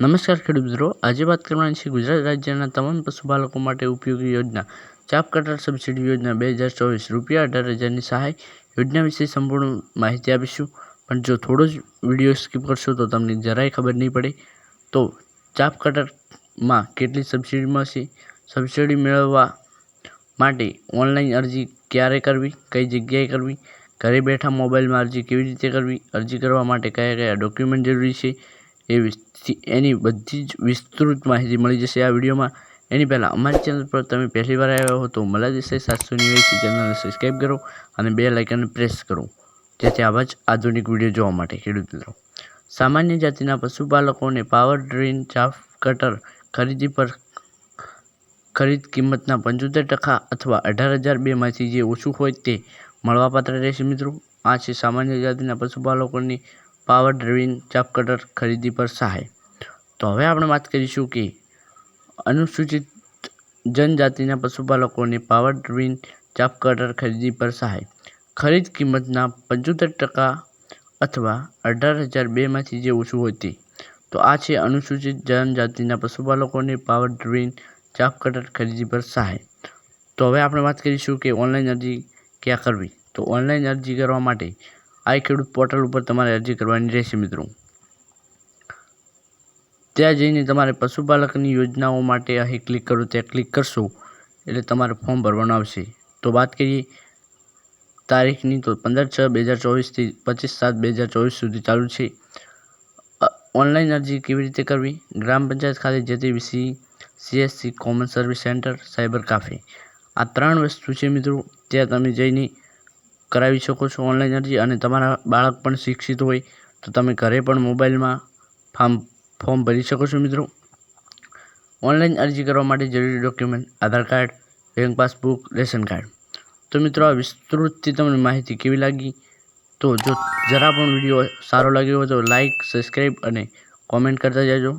નમસ્કાર ખેડૂત મિત્રો. આજે વાત કરવાની છે ગુજરાત રાજ્યના તમામ પશુપાલકો માટે ઉપયોગી યોજના. ચાપ કટર સબસિડી યોજના બે હજાર ચોવીસ રૂપિયા અઢાર હજારની સહાય યોજના વિશે સંપૂર્ણ માહિતી આપીશું. પણ જો થોડો જ વીડિયો સ્કીપ કરશો તો તમને જરાય ખબર નહીં પડે. તો ચાપ કટરમાં કેટલી સબસિડી મળશે? સબસિડી મેળવવા માટે ઓનલાઈન અરજી ક્યારે કરવી? કઈ જગ્યાએ કરવી? ઘરે બેઠા મોબાઈલમાં અરજી કેવી રીતે કરવી? અરજી કરવા માટે કયા કયા ડોક્યુમેન્ટ જરૂરી છે? એ એની બધી જ વિસ્તૃત માહિતી મળી જશે આ વિડીયોમાં. એની પહેલાં અમારી ચેનલ પર તમે પહેલીવાર આવ્યા હો તો મલા દેસાઈ સાતસો નેવ્યાસી ચેનલને સબસ્ક્રાઈબ કરો અને બે લાઇકનને પ્રેસ કરો. જેથી આવા જ આધુનિક વીડિયો જોવા માટે ખેડૂત મિત્રો. સામાન્ય જાતિના પશુપાલકોને પાવર ડ્રીન ચાફ કટર ખરીદી પર ખરીદ કિંમતના પંચોતેર ટકા અથવા અઢાર હજાર બેમાંથી જે ઓછું હોય તે મળવાપાત્ર રહેશે મિત્રો. આ છે સામાન્ય જાતિના પશુપાલકોની પાવર ડ્રીન ચાપ કટર ખરીદી પર સહાય. તો હવે આપણે વાત કરીશું કે અનુસૂચિત જનજાતિના પશુપાલકોને પાવર ડ્રીન ચાફ કટર ખરીદી પર સહાય. ખરીદ કિંમતના પંચોતેર ટકા અથવા અઢાર હજાર બેમાંથી જે ઓછું હોય તે. તો આ છે અનુસૂચિત જનજાતિના પશુપાલકોને પાવર ડ્રીન ચાપ કટર ખરીદી પર સહાય. તો હવે આપણે વાત કરીશું કે ઓનલાઈન અરજી ક્યાં કરવી? તો ઓનલાઈન અરજી કરવા માટે આઈ ખેડૂત પોર્ટલ ઉપર તમારે અરજી કરવાની રહેશે મિત્રો. ત્યાં જઈને તમારે પશુપાલકની યોજનાઓ માટે અહીં ક્લિક કરો, ત્યાં ક્લિક કરશો, એટલે તમારે ફોર્મ ભરવાનું આવશે. તો વાત કરીએ તારીખની, તો પંદર છ બે હજાર ચોવીસથી પચીસ સાત બે હજાર ચોવીસ સુધી ચાલુ છે. ઓનલાઈન અરજી કેવી રીતે કરવી? ગ્રામ પંચાયત ખાતે જે તે VC CSC, common service center, cyber cafe. આ ત્રણ વસ્તુ છે મિત્રો, ત્યાં તમે જઈને કરાવી શકો છો ઓનલાઈન અરજી અને તમારા બાળક પણ શિક્ષિત હોય તો તમે ઘરે પણ મોબાઈલમાં ફાર્મ, ફોર્મ ભરી શકો છો મિત્રો. ઓનલાઈન અરજી કરવા માટે જરૂરી document, Aadhaar card, bank passbook, ration card. તો મિત્રો, આ વિસ્તૃતથી તમને માહિતી કેવી લાગી? તો જો જરા પણ વીડિયો સારો લાગ્યો હોય તો લાઈક, સબસ્ક્રાઈબ અને કોમેન્ટ કરતા જજો.